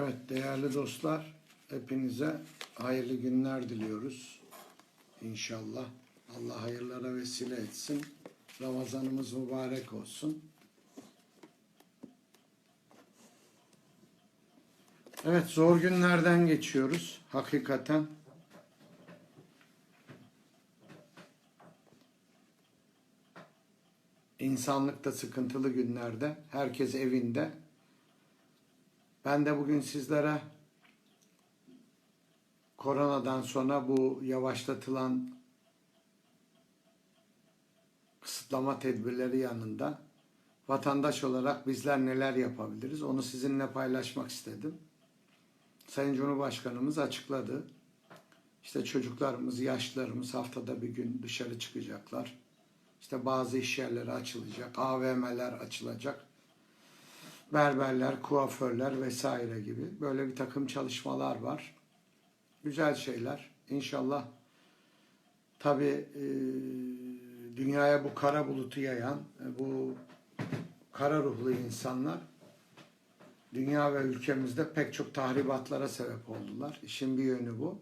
Evet değerli dostlar hepinize hayırlı günler diliyoruz. İnşallah Allah hayırlara vesile etsin. Ramazanımız mübarek olsun. Evet zor günlerden geçiyoruz hakikaten. İnsanlıkta sıkıntılı günlerde herkes evinde. Ben de bugün sizlere koronadan sonra bu yavaşlatılan kısıtlama tedbirleri yanında vatandaş olarak bizler neler yapabiliriz onu sizinle paylaşmak istedim. Sayın Cumhurbaşkanımız açıkladı. İşte çocuklarımız, yaşlılarımız haftada bir gün dışarı çıkacaklar. İşte bazı iş yerleri açılacak, AVM'ler açılacak berberler, kuaförler vesaire gibi böyle bir takım çalışmalar var. Güzel şeyler. İnşallah tabi e, dünyaya bu kara bulutu yayan, e, bu kara ruhlu insanlar dünya ve ülkemizde pek çok tahribatlara sebep oldular. İşin bir yönü bu.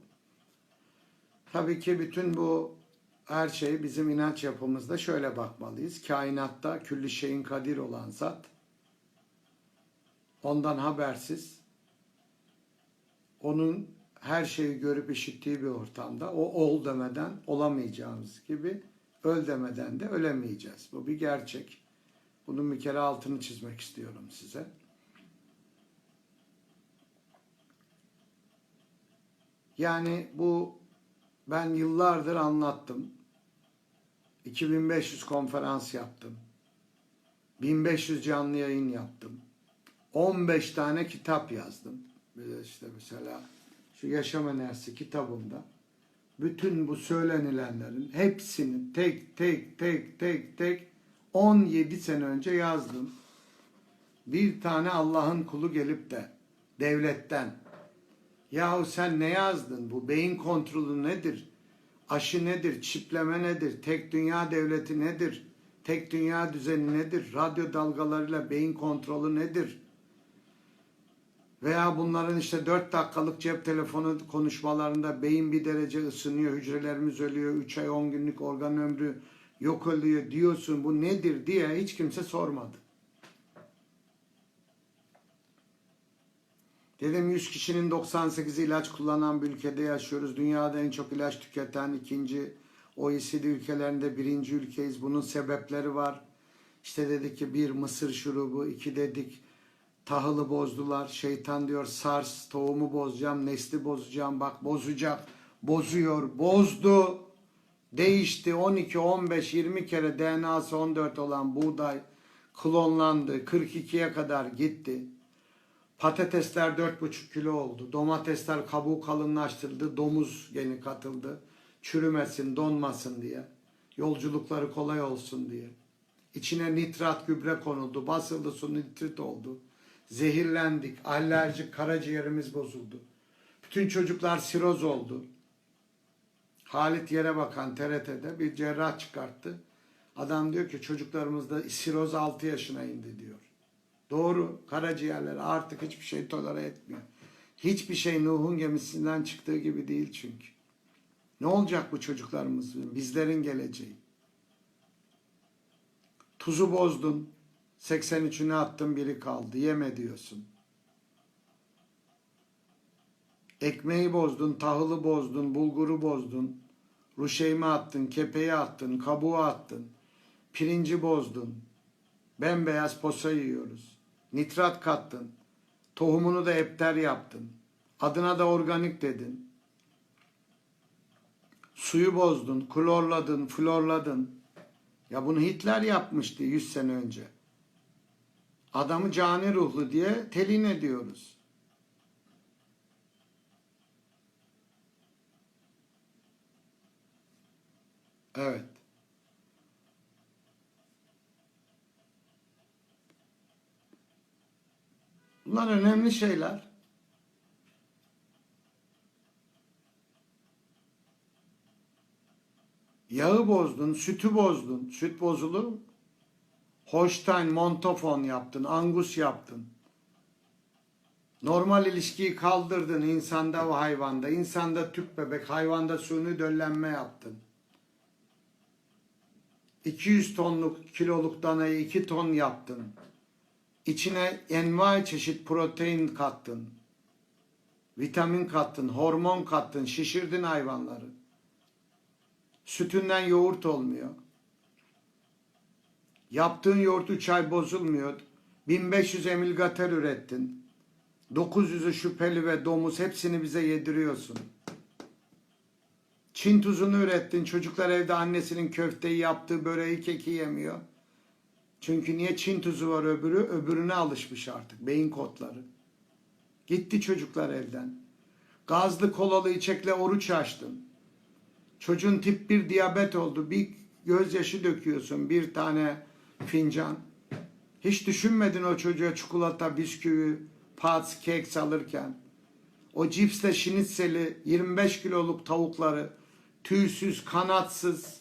Tabii ki bütün bu her şey bizim inanç yapımızda şöyle bakmalıyız. Kainatta külli şeyin kadir olan zat ondan habersiz onun her şeyi görüp işittiği bir ortamda o ol demeden olamayacağımız gibi öl demeden de ölemeyeceğiz. Bu bir gerçek. Bunun bir kere altını çizmek istiyorum size. Yani bu ben yıllardır anlattım. 2500 konferans yaptım. 1500 canlı yayın yaptım. 15 tane kitap yazdım. İşte mesela şu Yaşam Enerjisi kitabımda bütün bu söylenilenlerin hepsini tek tek tek tek tek 17 sene önce yazdım. Bir tane Allah'ın kulu gelip de devletten yahu sen ne yazdın? Bu beyin kontrolü nedir? Aşı nedir? Çipleme nedir? Tek dünya devleti nedir? Tek dünya düzeni nedir? Radyo dalgalarıyla beyin kontrolü nedir? Veya bunların işte 4 dakikalık cep telefonu konuşmalarında beyin bir derece ısınıyor, hücrelerimiz ölüyor, 3 ay 10 günlük organ ömrü yok oluyor diyorsun bu nedir diye hiç kimse sormadı. Dedim 100 kişinin 98 ilaç kullanan bir ülkede yaşıyoruz. Dünyada en çok ilaç tüketen ikinci OECD ülkelerinde birinci ülkeyiz. Bunun sebepleri var. İşte dedik ki bir mısır şurubu, iki dedik tahılı bozdular. Şeytan diyor sars, tohumu bozacağım, nesli bozacağım. Bak bozacak, bozuyor, bozdu. Değişti 12, 15, 20 kere DNA'sı 14 olan buğday klonlandı. 42'ye kadar gitti. Patatesler 4,5 kilo oldu. Domatesler kabuğu kalınlaştırıldı. Domuz geni katıldı. Çürümesin, donmasın diye. Yolculukları kolay olsun diye. İçine nitrat gübre konuldu. Basıldı su nitrit oldu. Zehirlendik. Alerjik karaciğerimiz bozuldu. Bütün çocuklar siroz oldu. Halit Yere Bakan TRT'de bir cerrah çıkarttı. Adam diyor ki çocuklarımızda siroz 6 yaşına indi diyor. Doğru. Karaciğerler artık hiçbir şey tolere etmiyor. Hiçbir şey Nuh'un gemisinden çıktığı gibi değil çünkü. Ne olacak bu çocuklarımızın? Bizlerin geleceği. Tuzu bozdun. 83'ünü attın biri kaldı. Yeme diyorsun. Ekmeği bozdun, tahılı bozdun, bulguru bozdun. Ruşeyme attın, kepeği attın, kabuğu attın. Pirinci bozdun. Bembeyaz posa yiyoruz. Nitrat kattın. Tohumunu da epter yaptın. Adına da organik dedin. Suyu bozdun, klorladın, florladın. Ya bunu Hitler yapmıştı 100 sene önce. Adamı cani ruhlu diye telin ediyoruz. Evet. Bunlar önemli şeyler. Yağı bozdun, sütü bozdun. Süt bozulur mu? Holstein, Montafon yaptın, Angus yaptın. Normal ilişkiyi kaldırdın insanda ve hayvanda. İnsanda tüp bebek, hayvanda suni döllenme yaptın. 200 tonluk kiloluk danayı 2 ton yaptın. İçine envai çeşit protein kattın. Vitamin kattın, hormon kattın, şişirdin hayvanları. Sütünden yoğurt olmuyor. Yaptığın yoğurt 3 ay bozulmuyor. 1500 emilgater ürettin. 900'ü şüpheli ve domuz hepsini bize yediriyorsun. Çin tuzunu ürettin. Çocuklar evde annesinin köfteyi yaptığı böreği keki yemiyor. Çünkü niye Çin tuzu var öbürü? Öbürüne alışmış artık. Beyin kodları. Gitti çocuklar evden. Gazlı kolalı içekle oruç açtın. Çocuğun tip 1 diyabet oldu. Bir gözyaşı döküyorsun. Bir tane fincan. Hiç düşünmedin o çocuğa çikolata, bisküvi, pats, kek alırken. O cipsle şinitseli 25 kiloluk tavukları tüysüz, kanatsız,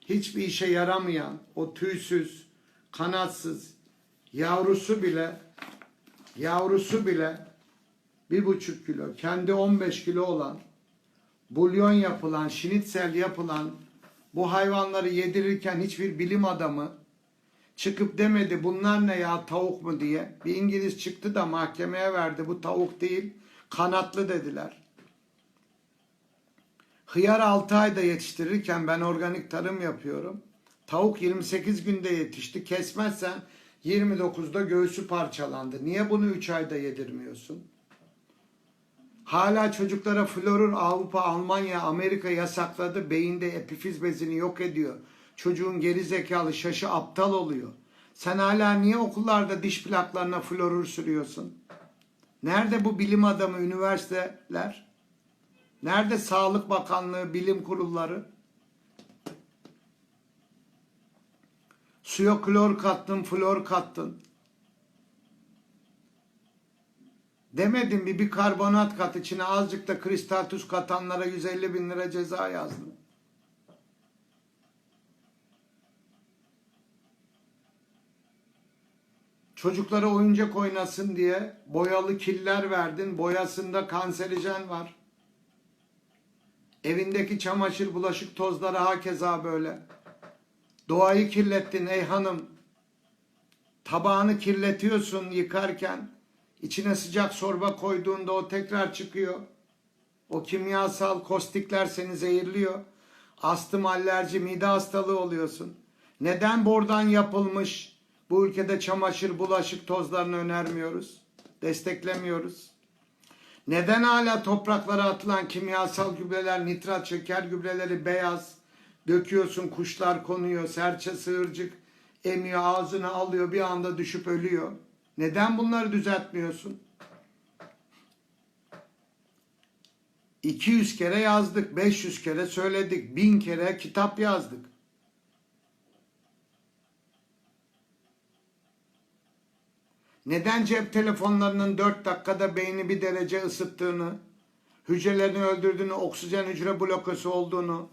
hiçbir işe yaramayan o tüysüz, kanatsız yavrusu bile yavrusu bile bir buçuk kilo, kendi 15 kilo olan bulyon yapılan, şinitsel yapılan bu hayvanları yedirirken hiçbir bilim adamı çıkıp demedi bunlar ne ya tavuk mu diye. Bir İngiliz çıktı da mahkemeye verdi bu tavuk değil kanatlı dediler. Hıyar 6 ayda yetiştirirken ben organik tarım yapıyorum. Tavuk 28 günde yetişti. Kesmezsen 29'da göğsü parçalandı. Niye bunu 3 ayda yedirmiyorsun? Hala çocuklara florur Avrupa, Almanya, Amerika yasakladı. Beyinde epifiz bezini yok ediyor. Çocuğun geri zekalı, şaşı aptal oluyor. Sen hala niye okullarda diş plaklarına florur sürüyorsun? Nerede bu bilim adamı üniversiteler? Nerede Sağlık Bakanlığı, bilim kurulları? Suya klor kattın, flor kattın. Demedim bir bir karbonat kat içine azıcık da kristal tuz katanlara 150 bin lira ceza yazdım. Çocuklara oyuncak oynasın diye boyalı killer verdin. Boyasında kanserojen var. Evindeki çamaşır bulaşık tozları hakeza böyle. Doğayı kirlettin ey hanım. Tabağını kirletiyorsun yıkarken. İçine sıcak sorba koyduğunda o tekrar çıkıyor. O kimyasal kostikler seni zehirliyor. Astım, alerji, mide hastalığı oluyorsun. Neden bordan yapılmış bu ülkede çamaşır, bulaşık tozlarını önermiyoruz? Desteklemiyoruz. Neden hala topraklara atılan kimyasal gübreler, nitrat, şeker gübreleri beyaz? Döküyorsun, kuşlar konuyor, serçe, sığırcık emiyor, ağzına alıyor, bir anda düşüp ölüyor. Neden bunları düzeltmiyorsun? 200 kere yazdık, 500 kere söyledik, 1000 kere kitap yazdık. Neden cep telefonlarının 4 dakikada beyni bir derece ısıttığını, hücrelerini öldürdüğünü, oksijen hücre blokası olduğunu,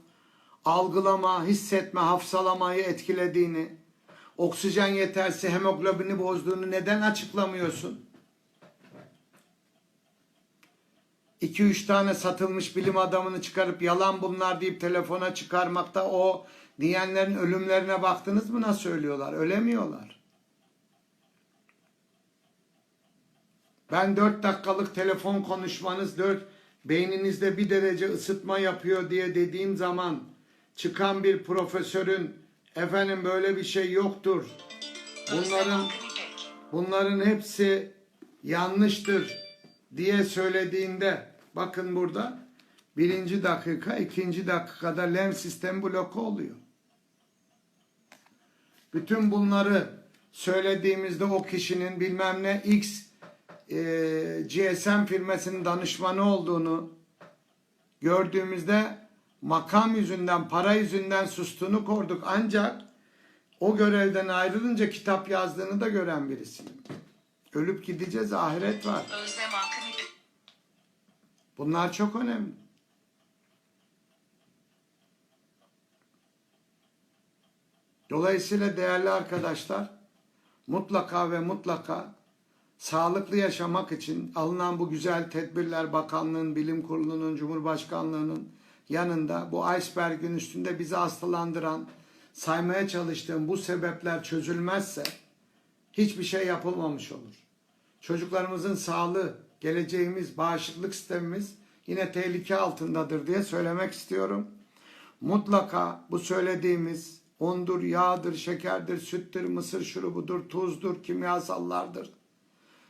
algılama, hissetme, hafsalamayı etkilediğini, oksijen yeterse hemoglobini bozduğunu neden açıklamıyorsun? 2-3 tane satılmış bilim adamını çıkarıp yalan bunlar deyip telefona çıkarmakta o diyenlerin ölümlerine baktınız mı nasıl ölüyorlar? Ölemiyorlar. Ben 4 dakikalık telefon konuşmanız 4 beyninizde bir derece ısıtma yapıyor diye dediğim zaman çıkan bir profesörün efendim böyle bir şey yoktur. Bunların bunların hepsi yanlıştır diye söylediğinde bakın burada birinci dakika ikinci dakikada lenf sistem bloku oluyor. Bütün bunları söylediğimizde o kişinin bilmem ne X e, GSM firmasının danışmanı olduğunu gördüğümüzde makam yüzünden, para yüzünden sustuğunu korduk. Ancak o görevden ayrılınca kitap yazdığını da gören birisiyim. Ölüp gideceğiz, ahiret var. Bunlar çok önemli. Dolayısıyla değerli arkadaşlar mutlaka ve mutlaka sağlıklı yaşamak için alınan bu güzel tedbirler bakanlığın, bilim kurulunun, cumhurbaşkanlığının yanında bu iceberg'in üstünde bizi hastalandıran, saymaya çalıştığım bu sebepler çözülmezse hiçbir şey yapılmamış olur. Çocuklarımızın sağlığı, geleceğimiz, bağışıklık sistemimiz yine tehlike altındadır diye söylemek istiyorum. Mutlaka bu söylediğimiz undur, yağdır, şekerdir, süttür, mısır şurubudur, tuzdur, kimyasallardır.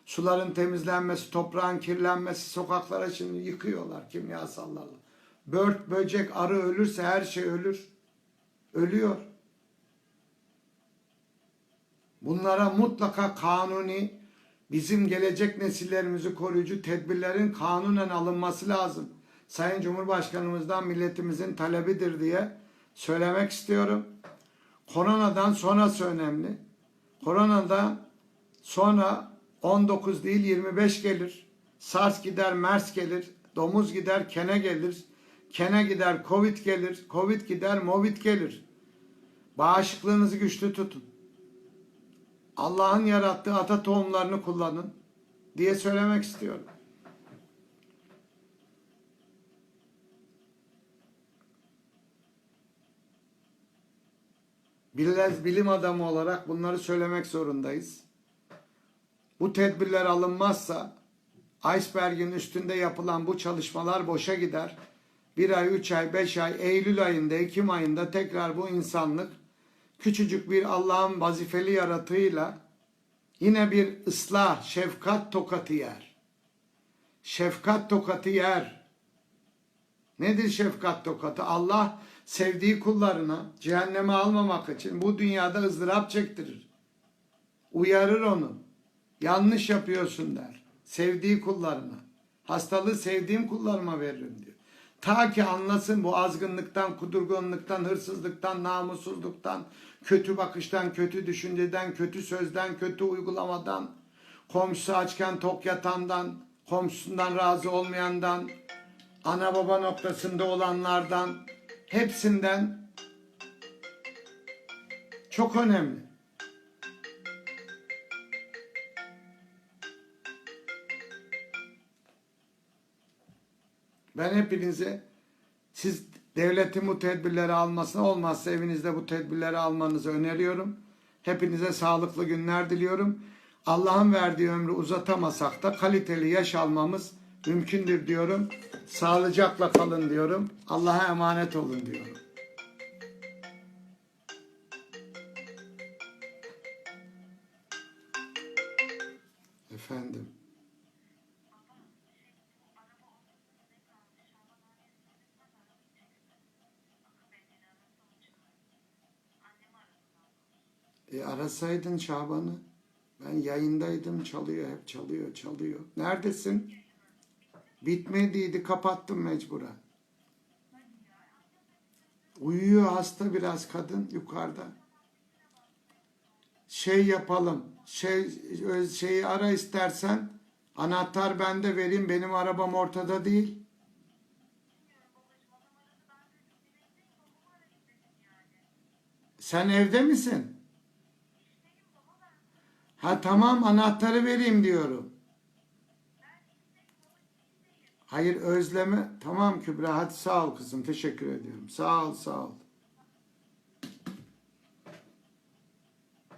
Suların temizlenmesi, toprağın kirlenmesi, sokaklara şimdi yıkıyorlar kimyasallarla. Bört, böcek, arı ölürse her şey ölür. Ölüyor. Bunlara mutlaka kanuni bizim gelecek nesillerimizi koruyucu tedbirlerin kanunen alınması lazım. Sayın Cumhurbaşkanımızdan milletimizin talebidir diye söylemek istiyorum. Koronadan sonrası önemli. Koronadan sonra 19 değil 25 gelir. SARS gider, MERS gelir. Domuz gider, kene gelir. Kene gider, Covid gelir. Covid gider, Movid gelir. Bağışıklığınızı güçlü tutun. Allah'ın yarattığı ata tohumlarını kullanın diye söylemek istiyorum. Bilim, bilim adamı olarak bunları söylemek zorundayız. Bu tedbirler alınmazsa iceberg'in üstünde yapılan bu çalışmalar boşa gider. Bir ay, üç ay, beş ay, Eylül ayında, Ekim ayında tekrar bu insanlık küçücük bir Allah'ın vazifeli yaratığıyla yine bir ıslah, şefkat tokatı yer. Şefkat tokatı yer. Nedir şefkat tokatı? Allah sevdiği kullarına cehenneme almamak için bu dünyada ızdırap çektirir. Uyarır onu. Yanlış yapıyorsun der. Sevdiği kullarına. Hastalığı sevdiğim kullarıma veririm diyor. Ta ki anlasın bu azgınlıktan, kudurgunluktan, hırsızlıktan, namussuzluktan, kötü bakıştan, kötü düşünceden, kötü sözden, kötü uygulamadan, komşusu açken tok yatandan, komşusundan razı olmayandan, ana baba noktasında olanlardan, hepsinden çok önemli. Ben hepinize siz devletin bu tedbirleri almasına olmazsa evinizde bu tedbirleri almanızı öneriyorum. Hepinize sağlıklı günler diliyorum. Allah'ın verdiği ömrü uzatamasak da kaliteli yaş almamız mümkündür diyorum. Sağlıcakla kalın diyorum. Allah'a emanet olun diyorum. E arasaydın Şaban'ı. Ben yayındaydım çalıyor hep çalıyor çalıyor. Neredesin? Bitmediydi kapattım mecburen. Uyuyor hasta biraz kadın yukarıda. Şey yapalım. Şey şeyi ara istersen. Anahtar bende vereyim. Benim arabam ortada değil. Sen evde misin? Ha tamam anahtarı vereyim diyorum. Hayır özleme. Tamam Kübra hadi sağ ol kızım teşekkür ediyorum. Sağ ol sağ ol.